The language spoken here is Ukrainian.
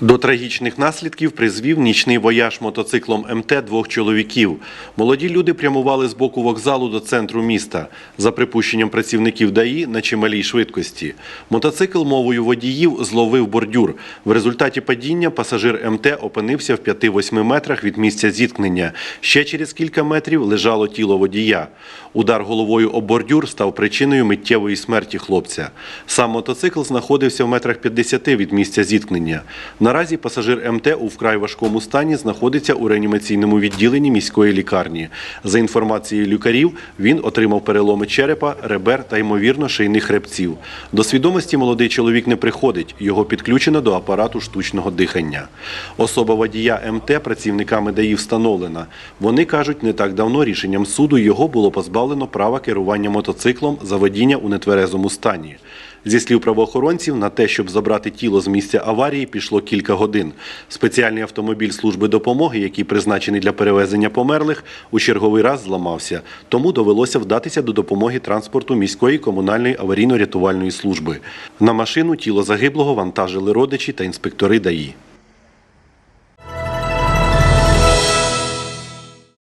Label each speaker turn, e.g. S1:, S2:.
S1: До трагічних наслідків призвів нічний вояж мотоциклом МТ двох чоловіків. Молоді люди прямували з боку вокзалу до центру міста. За припущенням працівників ДАІ на чималій швидкості. Мотоцикл мовою водіїв зловив бордюр. В результаті падіння пасажир МТ опинився в 5-8 метрах від місця зіткнення. Ще через кілька метрів лежало тіло водія. Удар головою об бордюр став причиною миттєвої смерті хлопця. Сам мотоцикл знаходився в метрах 50 від місця зіткнення. Наразі пасажир МТ у вкрай важкому стані знаходиться у реанімаційному відділенні міської лікарні. За інформацією лікарів, він отримав переломи черепа, ребер та ймовірно шийних хребців. До свідомості молодий чоловік не приходить. Його підключено до апарату штучного дихання. Особа водія МТ працівниками ДАІ встановлена. Вони кажуть, не так давно рішенням суду його було позбавлено права керування мотоциклом за водіння у нетверезому стані. Зі слів правоохоронців, на те, щоб забрати тіло з місця аварії, пішло кілька годин. Спеціальний автомобіль служби допомоги, який призначений для перевезення померлих, у черговий раз зламався. Тому довелося вдатися до допомоги транспорту міської комунальної аварійно-рятувальної служби. На машину тіло загиблого вантажили родичі та інспектори ДАІ.